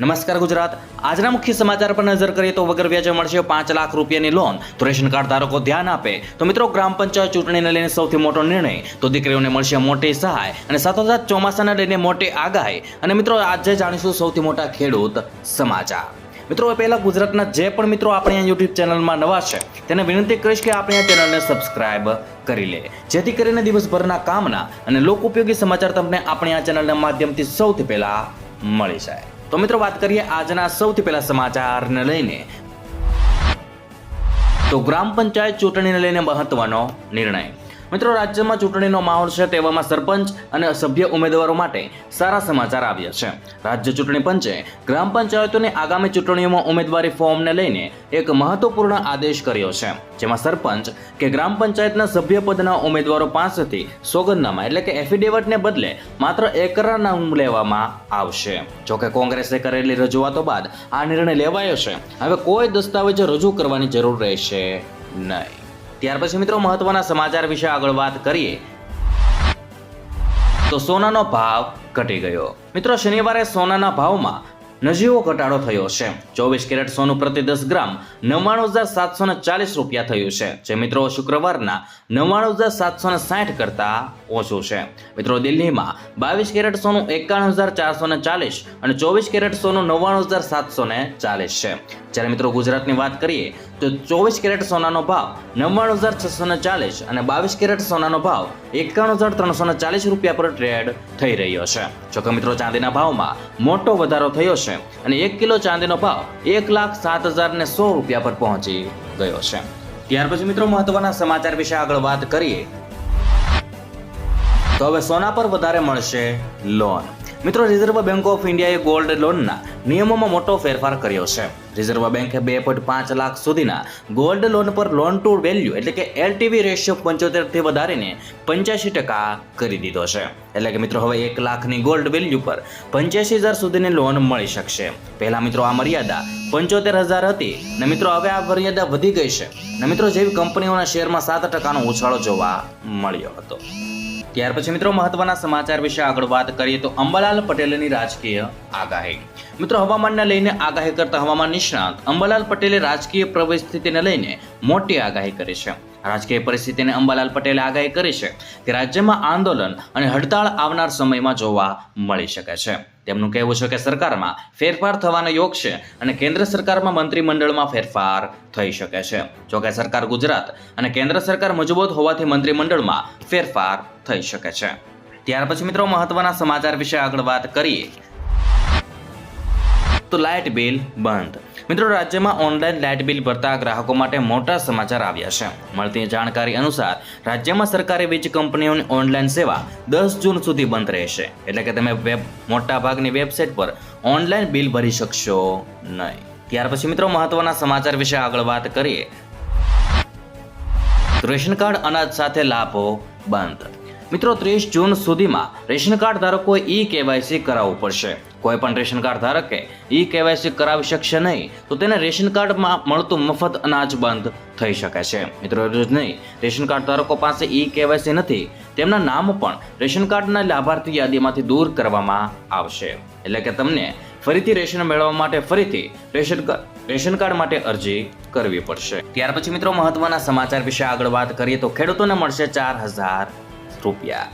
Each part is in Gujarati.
નમસ્કાર ગુજરાત. આજના મુખ્ય સમાચાર પર નજર કરીએ તો વગર વ્યાજે મળશે પાંચ લાખ રૂપિયાની લોન. તો રેશન કાર્ડ ધારકો ધ્યાન આપે. તો મિત્રો, ગ્રામ પંચાયત ચૂંટણીને લઈને સૌથી મોટો નિર્ણય. તો દીકરીઓને મળશે મોટી સહાય અને સાથોસાથ ચોમાસાને લઈને મોટી આગાહી. અને મિત્રો, આજે જાણીશું સૌથી મોટા ખેડૂત સમાચાર. મિત્રો એ પહેલા ગુજરાતના જે પણ મિત્રો આપણે આ યુટ્યુબ ચેનલમાં નવા છે, તેને વિનંતી કરીશ કે આપણે આ ચેનલને સબસ્ક્રાઇબ કરી લે. જેથી કરીને દિવસભરના કામના અને લોક ઉપયોગી સમાચાર તમને આપણે આ ચેનલના માધ્યમથી સૌથી પહેલા મળી જાય. તો મિત્રો વાત કરીએ આજના સૌથી પહેલા સમાચારને લઈને. તો ગ્રામ પંચાયત ચૂંટણીને લઈને મહત્વનો નિર્ણય. મિત્રો, રાજ્યમાં ચૂંટણીનો માહોલ છે તેવામાં સરપંચ અને સભ્ય ઉમેદવારો માટે સારા સમાચાર આવ્યા છે. રાજ્ય ચૂંટણી પંચે ગ્રામ પંચાયતોની આગામી ચૂંટણીઓમાં ઉમેદવારી ફોર્મને લઈને એક મહત્વપૂર્ણ આદેશ કર્યો છે. જેમાં સરપંચ કે ગ્રામ પંચાયતના સભ્ય પદના ઉમેદવારો પાસેથી સોગંદનામા એટલે કે એફિડેવિટને બદલે માત્ર એકરારનામ લેવામાં આવશે. જોકે કોંગ્રેસે કરેલી રજૂઆતો બાદ આ નિર્ણય લેવાયો છે. હવે કોઈ દસ્તાવેજો રજૂ કરવાની જરૂર રહેશે નહીં. ત્યાર પછી મિત્રો મહત્વના સમાચાર વિશે આગળ વાત કરીએ. તો સોનાનો ભાવ ઘટી ગયો. મિત્રો શનિવારે સોનાના ભાવમાં નજીવો ઘટાડો થયો છે. ચોવીસ કેરેટ સોનું પ્રતિ દસ ગ્રામ નવ્વાણું હજાર સાતસો ને ચાલીસ રૂપિયા થયું છે. જે મિત્રો શુક્રવારના નવ્વાણું હજાર સાતસો ને સાઠ કરતા ઓછું છે. મિત્રો દિલ્હીમાં બાવીસ કેરેટ સોનું એકાણું હજાર ચારસો ને ચાલીસ અને ચોવીસ કેરેટ સોનું નવ્વાણું હજાર સાતસો ને ચાલીસ છે. જ્યારે મિત્રો ગુજરાતની વાત કરીએ તો ચોવીસ કેરેટ સોનાનો ભાવ નવ્વાણું હજાર છસો ને ચાલીસ અને બાવીસ કેરેટ સોનાનો ભાવ એકાણું હજાર ત્રણસો ને ચાલીસ રૂપિયા પર ટ્રેડ થઈ રહ્યો છે. જોકે મિત્રો, ચાંદીના ભાવમાં મોટો વધારો થયો છે અને એક કિલો ચાંદીનો ભાવ એક લાખ સાત હજાર ને સો રૂપિયા પર પહોંચી ગયો છે. ત્યાર પછી મિત્રો, મહત્વના સમાચાર વિશે આગળ વાત કરીએ. તો હવે સોના પર વધારે મળશે લોન. મિત્રો રિઝર્વ બેંક ઓફ ઇન્ડિયાએ ગોલ્ડ લોનના નિયમોમાં મોટો ફેરફાર કર્યો છે. રિઝર્વ બેંકે બે પોઈન્ટ પાંચ લાખ સુધીના ગોલ્ડ લોન પર લોન ટુ વેલ્યુ એટલે કે એલટીવી રેશિયો પંચોતેરથી વધારીને પંચ્યાસી ટકા કરી દીધો છે. એટલે કે મિત્રો, હવે એક લાખની ગોલ્ડ વેલ્યુ પર પંચ્યાસી હજાર સુધીની લોન મળી શકશે. પહેલા મિત્રો, આ મર્યાદા પંચોતેર હજાર હતી ને મિત્રો, હવે આ મર્યાદા વધી ગઈ છે. ને મિત્રો, જેવી કંપનીઓના શેરમાં સાત ટકાનો ઉછાળો જોવા મળ્યો હતો. ત્યાર પછી મિત્રો મહત્વના સમાચાર વિશે આગળ વાત કરીએ તો અંબાલાલ પટેલની રાજકીય આગાહી. મિત્રો હવામાનને લઈને આગાહી કરતા હવામાન નિષ્ણાત. અંબાલાલ પટેલે રાજકીય પરિસ્થિતિને લઈને મોટી આગાહી કરી છે. રાજકીય પરિસ્થિતિને અંબાલાલ પટેલે આગાહી કરી છે કે રાજ્યમાં આંદોલન અને હડતાળ આવનાર સમયમાં જોવા મળી શકે છે. તેમનું કહેવું છે કે સરકારમાં ફેરફાર થવાનો યોગ છે અને કેન્દ્ર સરકારમાં મંત્રીમંડળમાં ફેરફાર થઈ શકે છે. જોકે સરકાર ગુજરાત અને કેન્દ્ર સરકાર મજબૂત હોવાથી મંત્રીમંડળમાં ફેરફાર થઈ શકે છે. ત્યાર પછી મિત્રો મહત્વના સમાચાર વિશે આગળ વાત કરીએ. તો લાઇટ બિલ બંધ. મિત્રો, રાજ્યમાં ઓનલાઈન લાઇટ બિલ ભરતા ગ્રાહકો માટે મોટા સમાચાર આવ્યા છે. મળતી જાણકારી અનુસાર, રાજ્યમાં સરકારી વીજ કંપનીઓની ઓનલાઈન સેવા દસ જૂન સુધી બંધ રહેશે. એટલે કે તમે વેબ, મોટા ભાગની વેબસાઇટ પર ઓનલાઈન બિલ ભરી શકશો નહીં. ત્યાર પછી મિત્રો, મહત્વના સમાચાર વિશે આગળ વાત કરીએ. રેશન કાર્ડ અનાજ સાથે લાભો બંધ. મિત્રો, ત્રીસ જૂન સુધીમાં રેશન કાર્ડ ધારકોએ ઈ કેવાયસી કરાવવું પડશે. કોઈ પણ રેશન કાર્ડ ધારકે ઈ કેવાયસી કરાવી શકશે નહીં, તો તેને રેશન કાર્ડમાં મળતું મફત અનાજ બંધ થઈ શકે છે. મિત્રો જ નહીં, રેશન કાર્ડ ધારકો પાસે ઈ કેવાયસી નથી, તેમના નામ પણ રેશન કાર્ડના લાભાર્થી યાદીમાંથી દૂર કરવામાં આવશે. એટલે કે તમને ફરીથી રેશન મેળવવા માટે ફરીથી રેશન કાર્ડ રેશન કાર્ડ માટે અરજી કરવી પડશે. ત્યાર પછી મિત્રો, મહત્વના સમાચાર વિશે આગળ વાત કરીએ તો ખેડૂતોને મળશે ચાર હજાર રૂપિયા.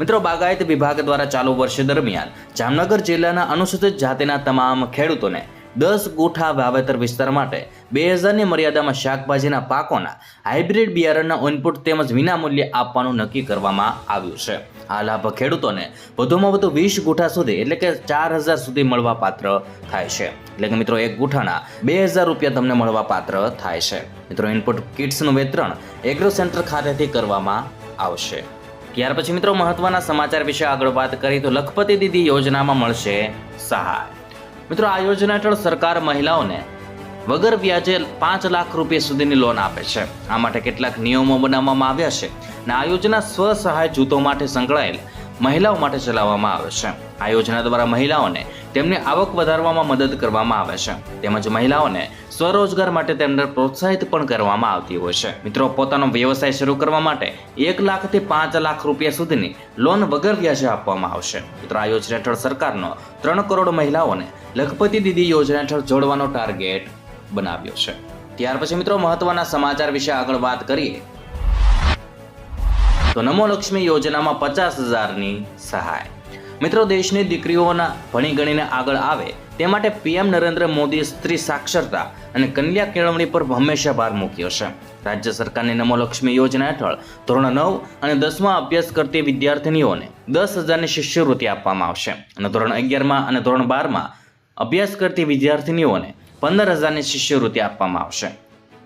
મિત્રો, બાગાયત વિભાગ દ્વારા ચાલુ વર્ષ દરમિયાન જામનગર જિલ્લાના અનુસૂચિત જાતિના તમામ ખેડૂતોને દસ ગુઠા વાવેતર વિસ્તાર માટે બે હજારની મર્યાદામાં શાકભાજીના પાકોના હાઇબ્રિડ બિયારણના ઇનપુટ તેમજ વિનામૂલ્યે આપવાનું નક્કી કરવામાં આવ્યું છે. આ લાભ ખેડૂતોને વધુમાં વધુ વીસ ગુઠા સુધી એટલે કે ચાર હજાર સુધી મળવા પાત્ર થાય છે. એટલે કે મિત્રો, એક ગુઠાના બે હજાર રૂપિયા તમને મળવા પાત્ર થાય છે. મિત્રો ઇનપુટ કિટ્સનું વિતરણ એગ્રો સેન્ટર ખાતેથી કરવામાં આવશે. ત્યાર પછી મિત્રો મહત્વના સમાચાર વિશે આગળ વાત કરીએ તો લખપતિ દીદી યોજનામાં મળશે સહાય. મિત્રો આ યોજના હેઠળ સરકાર મહિલાઓને વગર વ્યાજે પાંચ લાખ રૂપિયા સુધીની લોન આપે છે. આ માટે કેટલાક નિયમો બનાવવામાં આવ્યા છે. અને આ યોજના સ્વ સહાય જૂથો માટે સંકળાયેલ મહિલાઓ માટે ચલાવવામાં આવે છે. આ યોજના દ્વારા મહિલાઓને તેમની આવક વધારવામાં મદદ કરવામાં આવે છે. તેમજ મહિલાઓને સ્વરોજગાર માટે તેમને પ્રોત્સાહિત પણ કરવામાં આવતી હોય છે. મિત્રો, પોતાનો વ્યવસાય શરૂ કરવા માટે એક લાખથી પાંચ લાખ રૂપિયા સુધીની લોન વગર વ્યાજે આપવામાં આવશે. મિત્રો, આ યોજના હેઠળ સરકારનો ત્રણ કરોડ મહિલાઓને લખપતિ દીદી યોજના હેઠળ જોડવાનો ટાર્ગેટ બનાવ્યો છે. ત્યાર પછી મિત્રો, મહત્વના સમાચાર વિશે આગળ વાત કરીએ. તો નમો લક્ષ્મી યોજનામાં પચાસ હજારની સહાય. મિત્રો, દેશની દીકરીઓના ભણી ગણીને આગળ આવે તે માટે પીએમ નરેન્દ્ર મોદીએ સ્ત્રી સાક્ષરતા અને કન્યા કેળવણી પર હંમેશા ભાર મૂક્યો છે. રાજ્ય સરકારની નમોલક્ષ્મી યોજના હેઠળ ધોરણ નવ અને દસમાં અભ્યાસ કરતી વિદ્યાર્થીનીઓને દસ હજારની શિષ્યવૃત્તિ આપવામાં આવશે અને ધોરણ અગિયારમાં અને ધોરણ બારમાં અભ્યાસ કરતી વિદ્યાર્થીનીઓને પંદર હજારની શિષ્યવૃત્તિ આપવામાં આવશે.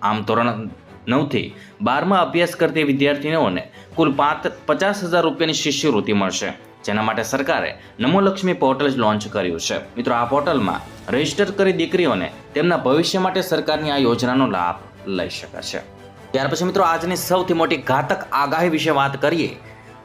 આમ ધોરણ નવથી બારમાં અભ્યાસ કરતી વિદ્યાર્થીનીઓને કુલ પાંચ પચાસ હજાર રૂપિયાની શિષ્યવૃત્તિ મળશે. જેના માટે સરકારે નમો પોર્ટલ લોન્ચ કર્યું છે. મિત્રો, આ પોર્ટલમાં રજિસ્ટર કરી દીકરીઓને તેમના ભવિષ્ય માટે સરકારની આ યોજનાનો લાભ લઈ શકે છે ત્યાર પછી મિત્રો, આજની સૌથી મોટી ઘાતક આગાહી વિશે વાત કરીએ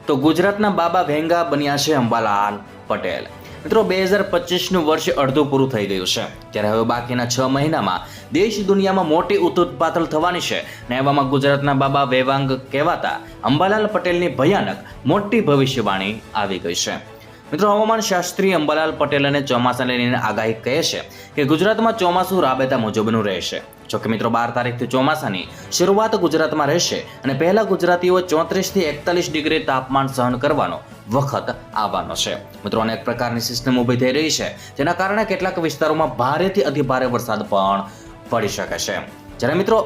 તો ગુજરાતના બાબા ભેંગા બન્યા છે અંબાલાલ પટેલ. મિત્રો, બે હજાર પચીસનું વર્ષ અડધું પૂરું થઈ ગયું છે. ત્યારે હવે બાકીના છ મહિનામાં દેશ દુનિયામાં મોટી ઉથલપાથલ થવાની છે. ને એવામાં ગુજરાતના બાબા વેવાંગ કહેવાતા અંબાલાલ પટેલની ભયાનક મોટી ભવિષ્યવાણી આવી ગઈ છે. મિત્રો, હવામાન શાસ્ત્રી અંબાલાલ પટેલ અને ચોમાસાને લઈને આગાહી કહે છે કે ગુજરાતમાં ચોમાસું રાબેતા મુજબનું રહેશે. જોકે મિત્રો બાર તારીખથી ચોમાસાની શરૂઆત ગુજરાતમાં રહેશે અને પહેલા ગુજરાતીઓ ચોત્રીસથી એકતાલીસ ડિગ્રી તાપમાન સહન કરવાનો વખત આવવાનો છે. મિત્રો, અનેક પ્રકારની સિસ્ટમ ઊભી થઈ રહી છે, જેના કારણે કેટલાક વિસ્તારોમાં ભારેથી અતિભારે વરસાદ પણ પડી શકે છે. જ્યારે મિત્રો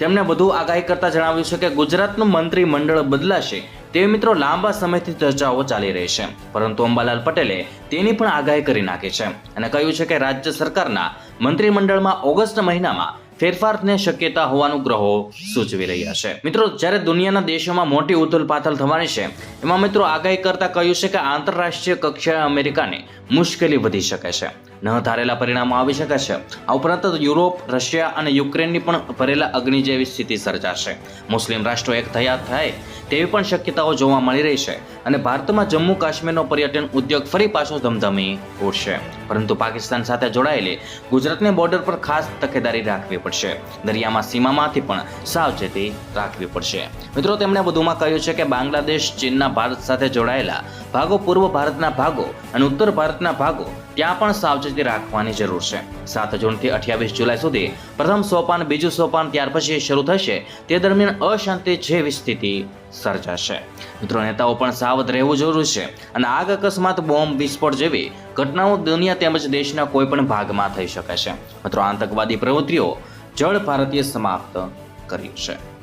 તેમણે વધુ આગાહી કરતા જણાવ્યું છે કે ગુજરાતનું મંત્રીમંડળ બદલાશે, તેવી મિત્રો લાંબા સમયથી ચર્ચાઓ ચાલી રહી છે. પરંતુ અંબાલાલ પટેલે તેની પણ આગાહી કરી નાખી છે અને કહ્યું છે કે રાજ્ય સરકારના મંત્રીમંડળમાં ઓગસ્ટ મહિનામાં ફેરફારને શક્યતા હોવાનું ગ્રહો સૂચવી રહ્યા છે. મિત્રો, જ્યારે દુનિયાના દેશોમાં મોટી ઉથલપાથલ થવાની છે, એમાં મિત્રો આગાહી કરતા કહ્યું છે કે આંતરરાષ્ટ્રીય કક્ષાએ અમેરિકાની મુશ્કેલી વધી શકે છે. ન ધારેલા પરિણામો આવી શકે છે આ ઉપરાંત યુરોપ, રશિયા અને યુક્રેનની પણ ભરેલા અગ્નિ જેવી સ્થિતિ સર્જાશે. મુસ્લિમ રાષ્ટ્રો એક થયા થાય તેવી પણ શક્યતાઓ જોવા મળી રહી છે અને ભારતમાં જમ્મુ કાશ્મીરનો પર્યટન ઉદ્યોગ ફરી પાછો ધમધમી ઉઠશે પરંતુ પાકિસ્તાન સાથે જોડાયેલી ગુજરાતને બોર્ડર પર ખાસ તકેદારી રાખવી પડશે. દરિયામાં સીમામાંથી પણ સાવચેતી રાખવી પડશે. મિત્રો, તેમણે વધુમાં કહ્યું છે કે બાંગ્લાદેશ, ચીનના ભારત સાથે જોડાયેલા ભાગો પૂર્વ ભારતના ભાગો અને ઉત્તર ભારતના ભાગો ત્યાં પણ સાવચેતી રાખવાની જરૂર છે. સાત જૂનથી અઠ્યાવીસ જુલાઈ સુધી પ્રથમ સોપાન, બીજું સોપાન, ત્યાર પછી શરૂ થશે. તે દરમિયાન અશાંતિ જેવી સ્થિતિ સર્જાશે. મિત્રો, નેતાઓ પણ સાવધ રહેવું જરૂરી છે અને આગ અકસ્માત, બોમ્બ, વિસ્ફોટ જેવી ઘટનાઓ દુનિયા તેમજ દેશના કોઈ પણ ભાગમાં થઈ શકે છે. મિત્રો, આતંકવાદી પ્રવૃત્તિઓ જળ ભારતીય સમાપ્ત કર્યું છે.